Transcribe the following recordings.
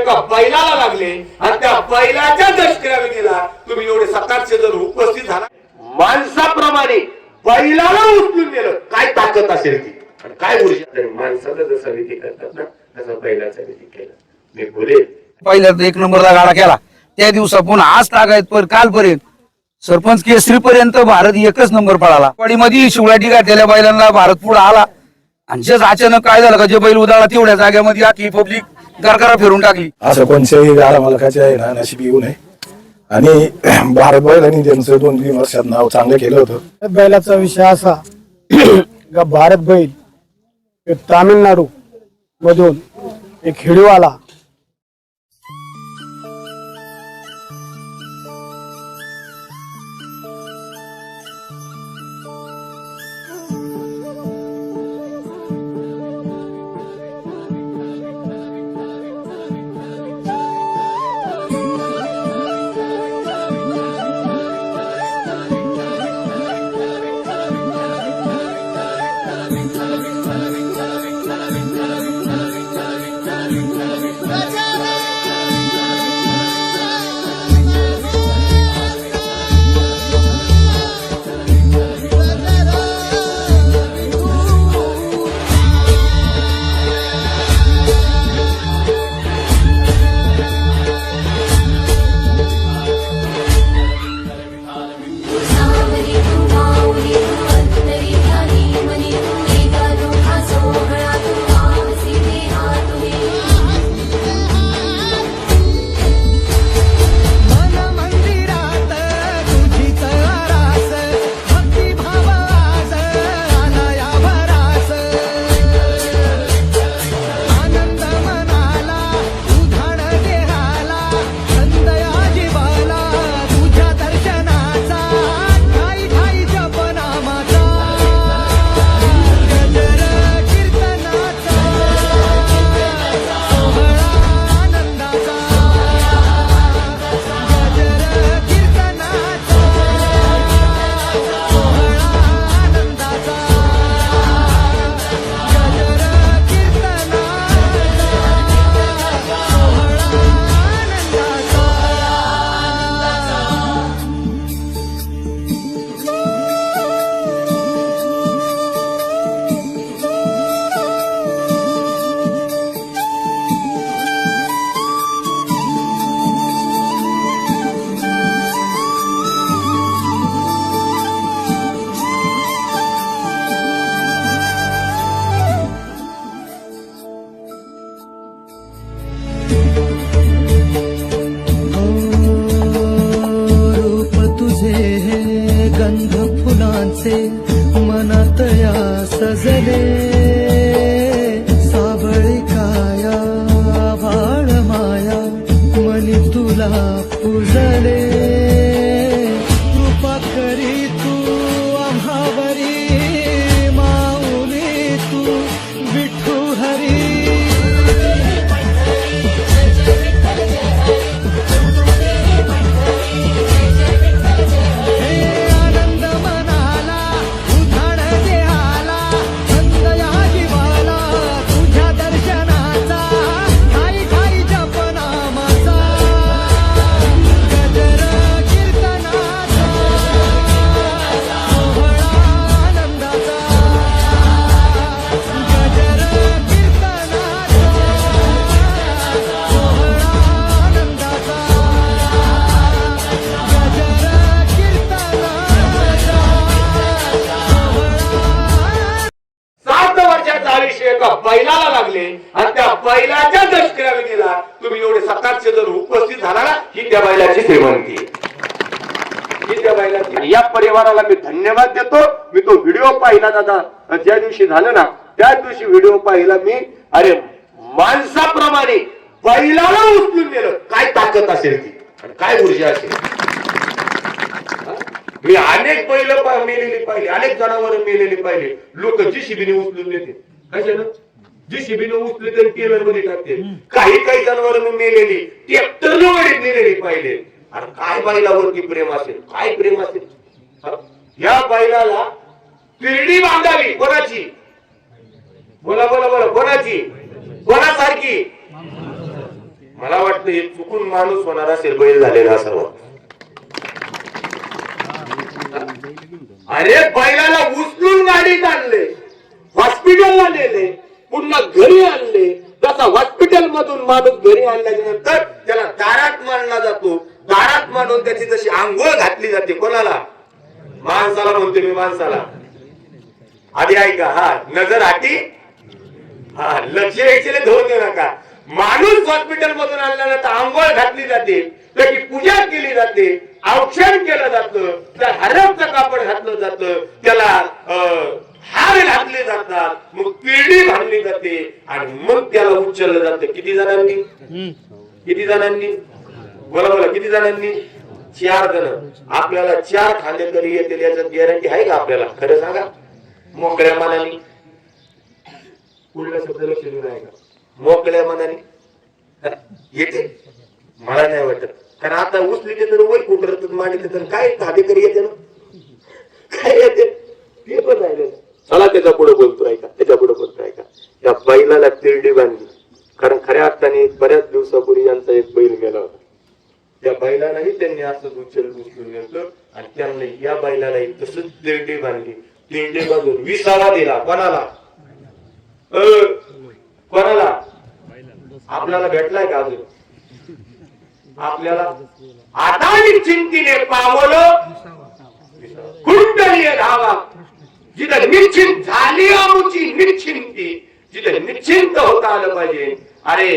एका बैलाला लागले आणि त्या बैलाच्या दशक्रिया तुम्ही एवढे सकाळचे जर उपस्थित झाला. माणसाप्रमाणे बैलाला उचलून नेलं. काय ताकद असेल ती? आणि काय ऊर्जा माणसाला जसा विधी करतात ना तसा बैलाचा विधी केला. मी बोले पहिल्या एक नंबरला गाडा केला. त्या दिवसापासून आज तागायत पर कालपर्यंत सरपंच केसरी पर्यंत भारत एकच नंबर पळाला. मध्ये शिवलाटी घातलेल्या बैलांना भारत पुढे आला. आणि जस अचानक काय झालं का जे बैल उदाळा तेवढ्या जाग्यामध्ये आखी पब्लिक गरगरा फिरून टाकली. असं कोणत्याही गाडा मालकाचे आहे ना नशीब येऊ नये आणि भारत बैलांनी त्यांचं दोन तीन वर्षात नाव चांगलं केलं होतं. बैलाचा विषय असा का भारत बैल हे तामिळनाडू मधून एक हिडीवाला सावरी करी तू बैलाची श्रीमंती आणि या परिवाराला मी धन्यवाद देतो. मी तो व्हिडिओ पाहिला दादा. ज्या दिवशी झालं ना त्या दिवशी व्हिडिओ पाहिला मी. अरे माणसाप्रमाणे बैलाला उचलून नेलं. काय ताकद असेल ती? आणि काय ऊर्जा असेल? मी अनेक बैल मेलेली पाहिली. अनेक जनावर मेलेली पाहिली. लोक जी शिबीने उचलून नेते. कशानं जी शिबीने उचलले तरी टेलरमध्ये टाकते. काही काही जनावर मेलेली. ट्रॅक्टर वडीत नेलेली पाहिले. अरे काय बैलावरती प्रेम असेल? काय प्रेम असेल? या बैलाला तिरडी बांधावी कोणाची? बोला बोला बोला कोणाची? कोणासारखी? मला वाटतं हे चुकून माणूस होणार असेल बैल झालेला असावं. अरे बैलाला उचलून गाडीत आणले हॉस्पिटलला नेले पुन्हा घरी आणले. जसा हॉस्पिटल मधून माणूस घरी आणल्याच्या नंतर त्याला दारात मानला जातो. दारात मांडून त्याची जशी आंघोळ घातली जाते कोणाला? माणसाला म्हणतो मी माणसाला. आधी ऐका हा नजर हाती हा लक्ष यायचे धुवून देऊ नका. माणूस हॉस्पिटल मधून आणल्यानंतर आंघोळ घातली जाते त्याची पूजा केली जाते औक्षण केलं जातं त्या हरपचं कापड घातलं जातं त्याला हार घातले जातात मग पिरडी बांधली जाते आणि मग त्याला उचललं जातं. किती जणांनी? किती जणांनी? बोला बोला किती जणांनी? चार जण. आपल्याला चार खांदेकरी येतील याच्यात गॅरंटी आहे का आपल्याला? खरं सांगा. मोकळ्या मनाने. पुढला शब्द लक्ष देऊन आहे का मोकळ्या मनाने. येते? मला नाही वाटत. कारण आता उचलीचे तर वय कुठं मांडले तर काय खादेकरी येते ना? काय येते? ते पण राहिले चला त्याचा पुढे बोलतो ऐका त्याच्या पुढे बोलतो ऐका त्या बैलाला तिरडी बांधली कारण खऱ्या अर्थाने बऱ्याच दिवसापूर्वी यांचा एक बैल मेला होता त्या बैलालाही त्यांनी असं उचल उचलून घेतलं. आणि त्यांनी या बैलालाही तसंच तिरडी बांधली. तिरडी बांधून विसावा दिला. कोणाला? कोणाला? आपल्याला भेटलाय का अजून? आपल्याला? आता निश्चिंतीने पावलं. कुंडलीय धावा. जिथं निश्चिंत झाली आमुची निश्चिंती जिथं निश्चिंत होता आलं पाहिजे. अरे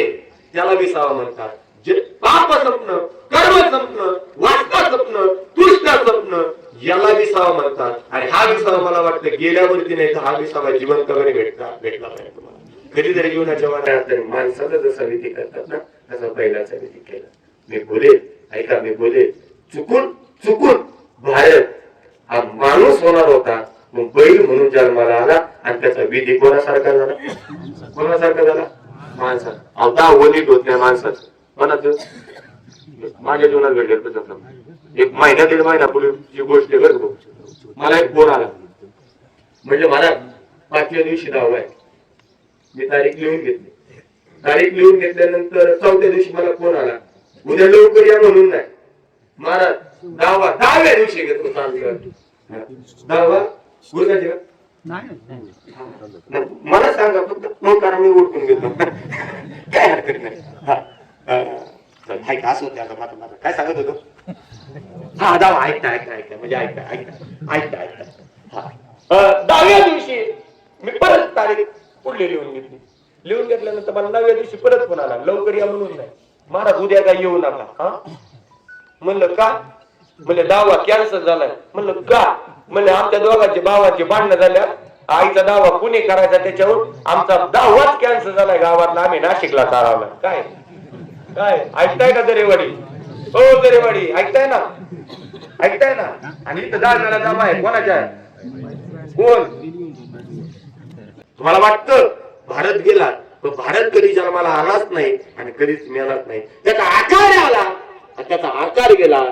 त्याला विसावा म्हणतात. जे पाप स्वप्न कर्म स्वप्न वाचता स्वप्न तुष्ट स्वप्न याला विसावा म्हणतात. आणि हा विसावा मला वाटतं गेल्यावरती नाही तर हा विसावा जिवंत वगैरे भेटता भेटला पाहिजे तुम्हाला. कधीतरी जीवनाच्या वाटत माणसाला जसा विधी करतात ना तसा बैलाचा विधी केला. मी बोले ऐका मी बोले चुकून चुकून भारत हा माणूस होणार होता. मग बैल म्हणून जन्माला आला आणि त्याचा विधी कोणासारखा झाला? कोणासारखा झाला? माणसा अवता वलीत होत नाही माणसाचं. कोणाचं माझ्या जीवनात घडलं तसं. एक महिना दीड महिना पूर्वीची गोष्ट आहे बरं. मला एक फोन आला. म्हणजे मला पाचव्या दिवशी दहावा आहे. मी तारीख लिहून घेतली. तारीख लिहून घेतल्यानंतर चौथ्या दिवशी मला फोन आला. उद्या लवकर या म्हणून नाही. महाराज दहावा दहाव्या दिवशी घेतो दहावा मला सांगा फक्त मग कारण मी ओळखून घेतो काय हरकत नाही. हा, हा. असं होतं माझं माझं काय सांगत होतो हा दावा ऐकता ऐकता ऐकता म्हणजे ऐकता ऐकता ऐकता ऐकता हा दहाव्या दिवशी मी परत तारीख पुढली लिहून घेतली लिहून घेतल्यानंतर मला नवव्या दिवशी परत फोन आला लवकर या म्हणून नाही महाराज उद्या काय येऊ नका हा म्हणलं का म्हणलं दावा कॅन्सल झालाय म्हणलं का म्हणलं आमच्या दोघांचे भावाचे भांडणं झाल्या आईचा दावा पुणे करायचा त्याच्यावर आमचा दावाच कॅन्सल झालाय गावातला आम्ही नाशिकला चालवला काय काय? ऐकताय का दरेवाडी? हो दरेवाडी ऐकताय ना? ऐकताय ना? आणि इथं दहा जणांचा जमा आहे कोणाच्या? कोण? तुम्हाला वाटतं भारत गेला पण भारत कधी जन्माला आलाच नाही आणि कधीच मिळालाच नाही. त्याचा आकार आला त्याचा आकार गेला.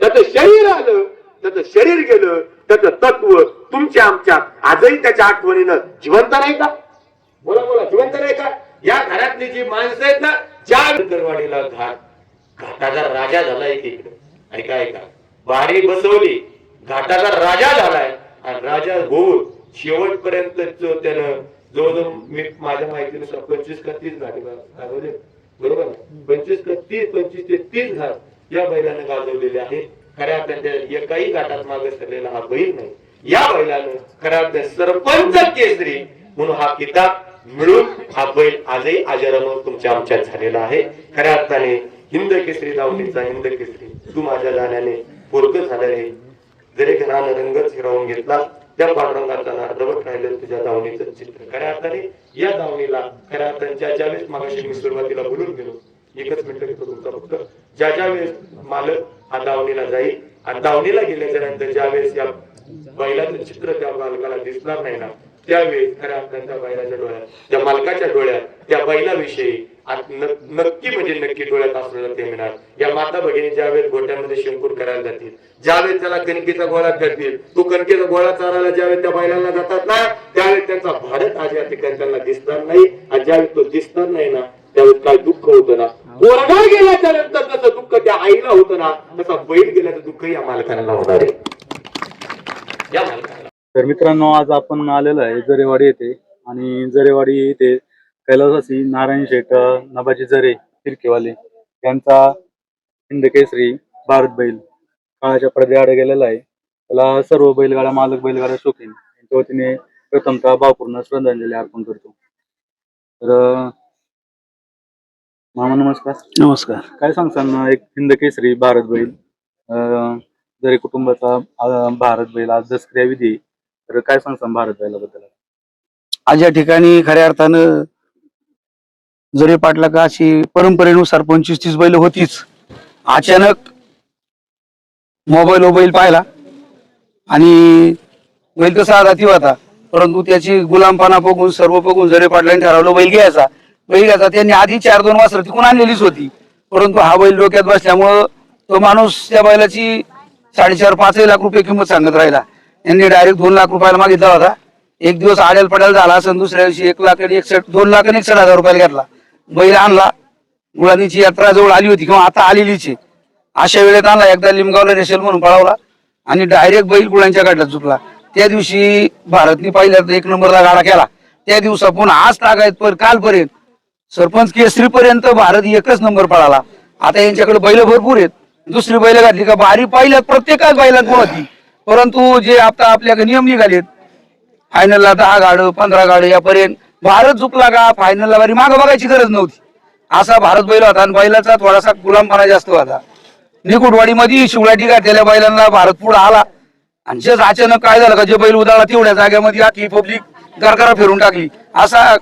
त्याचं शरीर आलं त्याचं शरीर गेलं त्याचं तत्व तुमच्या आमच्या आजही त्याच्या आठवणीनं जिवंत नाही का? बोला बोला जिवंत नाही का? या घरातली जी माणसं आहेत ना ज्या गरवाडीला घाट घाटाचा राजा झालाय तिकडे आणि काय का? बारी बसवली. घाटाचा राजा झालाय. आणि राजा होऊन शेवटपर्यंत जो त्यानं जवळजवळ मी माझ्या माहितीनुसार पंचवीस का तीस घाट गाजवले. बरोबर पंचवीस का तीस पंचवीस ते तीस घाट या बैलानं गाजवलेले आहे खऱ्या अर्थाने एकाही घाटात मागे सरलेला हा बैल नाही. या बैलानं खऱ्या अर्थाने सरपंच केसरी म्हणून हा किताब मिळून हा बैल आजही आजारामुळे तुमच्या आमच्यात झालेला आहे. खऱ्या अर्थाने हिंद केसरी दावणीचा हिंद केसरी तू माझ्या जाण्याने पोरक झाल्याने जरी घरानं रंगच हिरावून घेतला त्या पांडुरंगाचा अर्धवट राहिलं तुझ्या दावणीचं चित्र. खऱ्या अर्थाने या दावणीला खऱ्या अर्थांच्या ज्या वेळेस मागाशी मी सुरुवातीला बोलून गेलो एकच मिनिट घेतो तुमचा फक्त. ज्या ज्या वेळेस मालक हा दावणीला जाईल आणि दावणीला गेल्याच्यानंतर ज्या वेळेस या बैलाचं चित्र त्या बालकाला दिसणार नाही ना त्यावेळेस खऱ्या अर्थाने बैलाच्या डोळ्यात त्या मालकाच्या डोळ्यात त्या बैलाविषयी नक्की म्हणजे नक्की डोळ्यात असलेलं ते मिळणार. या माता भगिनी ज्यावेळेस गोट्यामध्ये शिंकूर करायला जातील ज्यावेळेस त्याला कणकेचा गोळा करतील तो कणकेचा गोळा चारायला ज्यावेळेस त्या बैलांना जातात ना त्यावेळेस त्यांचा भारत आज या ठिकाणी त्यांना दिसणार नाही. आणि ज्यावेळेस तो दिसणार नाही ना त्यावेळेस काय दुःख होतं ना? गोरगा गेल्याच्यानंतर जसं दुःख त्या आईला होतं ना तसा बैल गेल्याचं दुःख या मालकाला होणार आहे. या मालकांना. तर मित्रांनो आज आपण आलेलो आहे जरेवाडी येथे आणि जरेवाडी येथे कैलासवासी नारायण शेठ नबाजी जरे फिरकेवाले यांचा हिंदकेसरी भारत बैल काळाच्या पडद्याआड गेलेला आहे. त्याला सर्व बैलगाडा मालक बैलगाडा शौकीन यांच्या वतीने प्रथमतः भावपूर्ण श्रद्धांजली अर्पण करतो. तर मामा नमस्कार. नमस्कार. काय सांगसान एक हिंदकेसरी भारत बैल अं, जरी कुटुंबाचा भारत बैल आज दसक्रिया विधी तर काय सांगसान भारत बैलाबद्दल आज या ठिकाणी खऱ्या अर्थानं जरी पाटला का अशी परंपरेनुसार पंचवीस तीस बैल होतीच अचानक मोबाईल ओबाईल पाहिला आणि बैल तर साधा ती होता परंतु त्याची गुलामपणा बघून सर्व बघून जरी पाटलांनी ठरवलं बैल घ्यायचा बैल घ्यायचा त्यांनी आधी चार दोन वासरं तिकून आणलेलीच होती. परंतु हा बैल डोक्यात बसल्यामुळं तो माणूस त्या बैलाची साडेचार पाचही लाख रुपये किंमत सांगत राहिला. यांनी डायरेक्ट दोन लाख रुपयाला मागितला होता. एक दिवस आडेल पडेल झाला असं दुसऱ्या दिवशी एक लाख एकसठ दोन लाख आणि एकसठ हजार रुपयाला घेतला. बैल आणला. गुळानीची यात्रा जवळ आली होती किंवा आता आलेलीच आहे. अशा वेळेत आणला एकदा लिमगावला रेशेल म्हणून पळवला आणि डायरेक्ट बैल गुळांच्या गाड्यात चुकला त्या दिवशी भारतने पहिल्यांदा एक नंबरला गाडा केला. त्या दिवसापासून आज तागायत पर कालपर्यंत सरपंच केसरी पर्यंत भारत एकच नंबर पळाला. आता यांच्याकडे बैल भरपूर आहेत. दुसरी बैल घातली का बारी पहिल्यात प्रत्येकाच बैलात होती परंतु जे आता आपल्याकडे नियम निघालेत फायनलला दहा गाड पंधरा गाड यापर्यंत भारत चुकला का फायनलला बारी मागं बघायची गरज नव्हती. असा भारत बैल होता आणि बैलाचा थोडासा गुलामपणा जास्त होता. निकुटवाडीमध्ये शिवलाटी घातलेल्या बैलांना भारत पुढे आला. आणि जस अचानक काय झालं का जे बैल उदाळला तेवढ्या जाग्यामध्ये आखी पब्लिक गरगरा फिरून टाकली. असा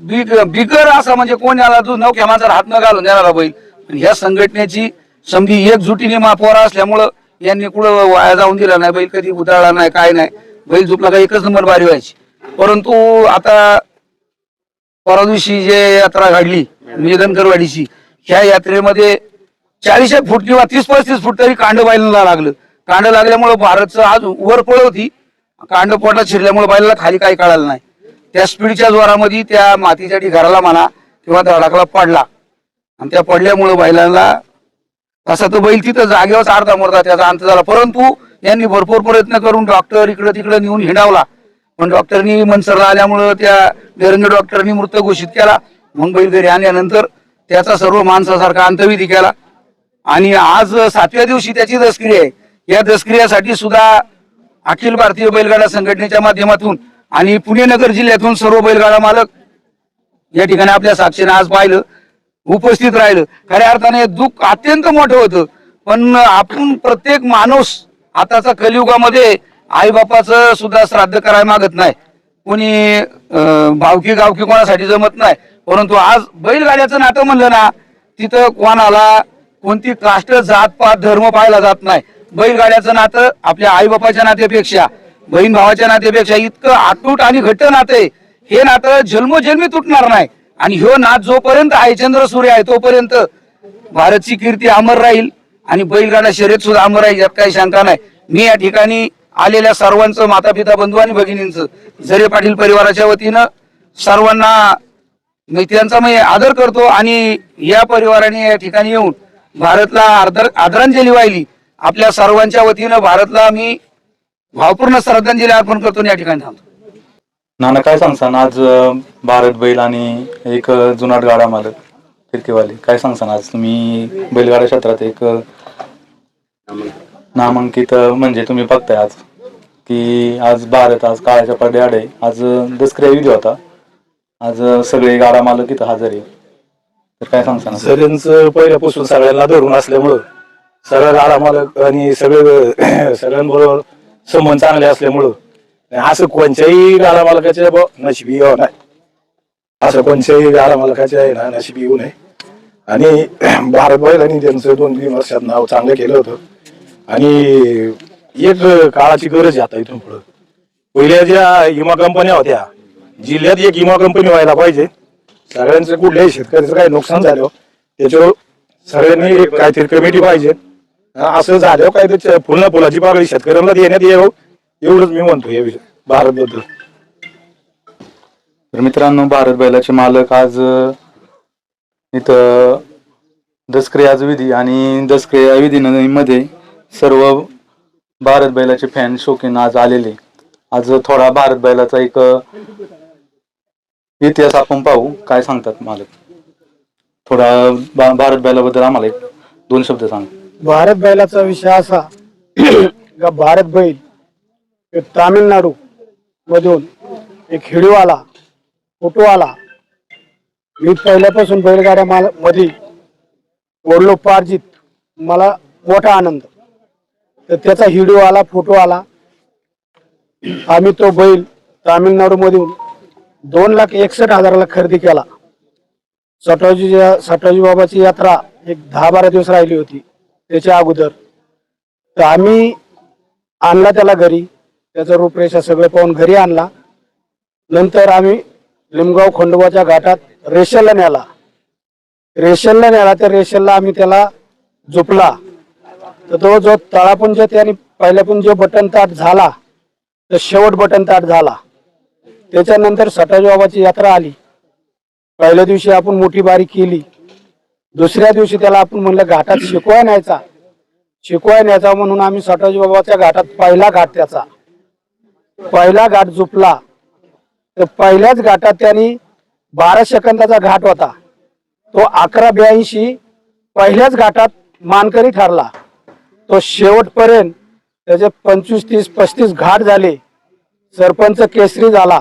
बिग बिगर असा म्हणजे कोण याला जो नवख्या माझा हात न घालून देणारा बैल. ह्या संघटनेची समधी एकजुटीने महापौर असल्यामुळं यांनी कुठं वाया जाऊन दिला नाही बैल कधी उदाळला नाही काय नाही. बैल झोपला का एकच नंबर बारी व्हायची. परंतु आता परवा दिवशी जे यात्रा घडली म्हणजे निधनकरवाडीची ह्या यात्रेमध्ये चाळीस एक फूट किंवा तीस पस्तीस फूट तरी कांड बैलांना लागलं. कांड लागल्यामुळे भारतचं आज वर पळ होती कांड पोटात शिरल्यामुळे बैलाला खाली काही कळालं नाही. त्या स्पीडच्या जोरामध्ये त्या मातीच्या घराला म्हणा किंवा धडाकला पडला. आणि त्या पडल्यामुळे बैलांना तसा तो बैल तिथं जागेवर अर्धा मोरता त्याचा अंत झाला. परंतु यांनी भरपूर प्रयत्न करून डॉक्टर इकडं तिकडं नेऊन हिंडावला. पण डॉक्टरनी मनसरला आल्यामुळं त्या निरंजन डॉक्टरनी मृत घोषित केला. मग बैल घरी आणल्यानंतर त्याचा सर्व माणसासारखा अंतविधी केला. आणि आज सातव्या दिवशी त्याची दसक्रिया आहे. या दसक्रियासाठी सुद्धा अखिल भारतीय बैलगाडा संघटनेच्या माध्यमातून आणि पुणे नगर जिल्ह्यातून सर्व बैलगाडा मालक या ठिकाणी आपल्या साक्षीने आज पाहिलं. उपस्थित राहिलं. खऱ्या अर्थाने दुःख अत्यंत मोठं होतं. पण आपण प्रत्येक माणूस आताचा कलियुगामध्ये आईबापाचं सुद्धा श्राद्ध करायला मागत नाही. कोणी भावकी गावकी कोणासाठी जमत नाही. परंतु आज बैलगाड्याचं नातं म्हणलं ना तिथं कोणाला कोणती काष्ट जात पात धर्म पाहायला जात नाही. बैलगाड्याचं नातं आपल्या आईबापाच्या नात्यापेक्षा बहीण भावाच्या नात्यापेक्षा इतकं अटूट आणि घट्ट नातं आहे. हे नातं जन्मोजन्मी तुटणार नाही. आणि ह्यो नाथ जोपर्यंत आहे चंद्र सूर्य आहे तोपर्यंत भारतची कीर्ती अमर राहील आणि बैलगाडा शर्यत सुद्धा अमर राहील यात काही शंका नाही. मी या ठिकाणी आलेल्या सर्वांचं माता पिता बंधू आणि भगिनींचं झरे पाटील परिवाराच्या वतीनं सर्वांना मी त्यांचा मी आदर करतो आणि या परिवाराने या ठिकाणी येऊन भारतला आदर आदरांजली वाहिली. आपल्या सर्वांच्या वतीनं भारतला मी भावपूर्ण श्रद्धांजली अर्पण करतो आणि या ठिकाणी थांबतो. नाना काय सांगसान? आज अं, भारत बैल आणि एक अं, जुनाट गाडा मालक फिरकेवाले. काय सांगसान? आज तुम्ही बैलगाडा क्षेत्रात एक अं, नामांकित अं, म्हणजे तुम्ही बघताय आज की आज भारत आज काळाच्या पडद्याआड आहे. आज अं, दसक्रिया विधी होता. आज अं, सगळे गाडा मालक इथं हजर आहे. तर काय सांगसान? आज? सगळ्यांचं पहिल्यापासून सगळ्यांना धरून असल्यामुळं सगळं गाडा मालक आणि सगळे सगळ्यांबरोबर संबंध चांगले असल्यामुळं नाही असं कोणत्याही गाडा मालकाच्या ब- नशिबी येऊ नाही असं कोणत्याही गाडा मालकाच्या आहे ना नशिबी येऊ नये. आणि भारत बैलांनी त्यांचं दोन तीन वर्षात नाव चांगलं केलं होतं. आणि एक काळाची गरज आहे आता इथून पुढं. पहिल्या ज्या विमा कंपन्या होत्या जिल्ह्यात एक विमा कंपनी व्हायला पाहिजे. सगळ्यांचं कुठल्याही शेतकऱ्याचं काही नुकसान झालं त्याच्यावर सगळ्यांनी एक काहीतरी कमिटी पाहिजे. असं झालं काय ते पुन्हा फुलाची पाकळी शेतकऱ्यांना देण्यात येऊ एवढंच मी म्हणतो या विषय भारत बद्दल तर मित्रांनो भारत बैलाचे मालक आज अं, इथं दसक्रियाज विधी आणि दसक्रिया विधीमध्ये सर्व भारत बैलाचे फॅन शौकीन आज आलेले आज थोडा भारत बैलाचा एक इतिहास आपण पाहू. काय सांगतात मालक? थोडा भा- भारत बैलाबद्दल आम्हाला एक दोन शब्द सांग. भारत बैलाचा विषय असा का भारत बैल तामिळनाडू मधून एक हिडिओ आला फोटो आला मी पहिल्यापासून बैलगाड्या मला मध्ये ओढलो पार्जित मला मोठा आनंद. तर त्याचा हिडिओ आला फोटो आला आम्ही तो बैल तामिळनाडू मधून दोन लाख एकसष्ट हजाराला खरेदी केला. सटावजी सटावजी बाबाची यात्रा एक दहा बारा दिवस राहिली होती त्याच्या अगोदर. तर आम्ही आणला त्याला घरी. त्याचं रूपरेषा सगळं पाहून घरी आणला. नंतर आम्ही लिमगाव खंडोबाच्या घाटात रेशनला न्याला रेशनला न्याला त्या रेशनला आम्ही त्याला झोपला. तर तो जो तळापुंज त्याने पहिल्यापुंज बटन ताट झाला तर शेवट बटन ताट झाला. त्याच्यानंतर सटाजी बाबाची यात्रा आली. पहिल्या दिवशी आपण मोठी बारी केली. दुसऱ्या दिवशी त्याला आपण म्हणलं घाटात शिकवाय न्यायचा. शिकवाय न्यायचा म्हणून आम्ही सटाजी बाबाच्या घाटात पहिला घाट त्याचा. पहिला घाट झुपला तर पहिल्याच घाटात त्यांनी बारा सेकंदाचा घाट होता. तो अकरा ब्याऐंशी पहिल्याच घाटात मानकरी ठरला. तो शेवटपर्यंत त्याचे पंचवीस तीस पस्तीस घाट झाले. सरपंच केसरी झाला.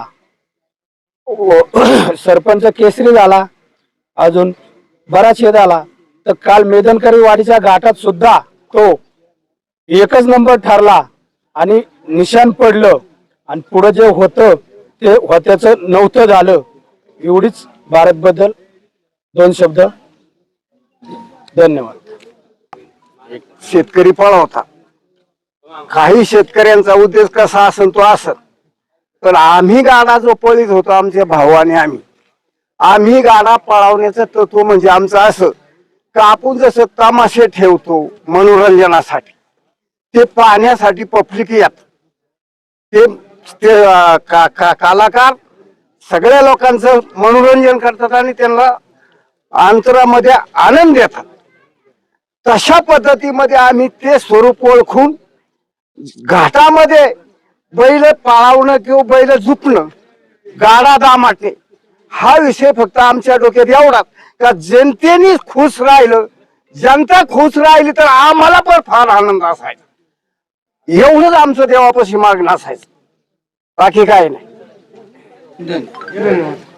सरपंच केसरी झाला. अजून बराच हे झाला. तर काल मेदनकरी वाडीच्या घाटात सुद्धा तो एकच नंबर ठरला आणि निशाण पडलं. आणि पुढे जे होतं ते होत्याचं नव्हतं झालं. एवढीच भारत बद्दल दोन शब्द. धन्यवाद. शेतकरी पळवता काही शेतकऱ्यांचा उद्देश कसा असेल तो असत पण आम्ही गाडा जो पळीत होतो आमच्या भावाने आम्ही. आम्ही गाडा पळवण्याचं तत्व म्हणजे आमचं असं का आपण जसं तमाशे ठेवतो मनोरंजनासाठी ते पाहण्यासाठी पब्लिक येत. ते ते अं, का, का, कलाकार सगळ्या लोकांचं मनोरंजन करतात आणि त्यांना अंतरामध्ये आनंद देतात. तशा पद्धतीमध्ये आम्ही ते स्वरूप ओळखून घाटामध्ये बैल पाळवणं किंवा बैल झुपणं गाडा दामाटणे हा विषय फक्त आमच्या डोक्यात एवढाच. का जनतेने खुश राहिलं जनता खुश राहिली तर आम्हाला पण फार आनंद असायचा. एवढंच आमचं देवापाशी मागणं असायचं. बाकी काय नाही. धन्यवाद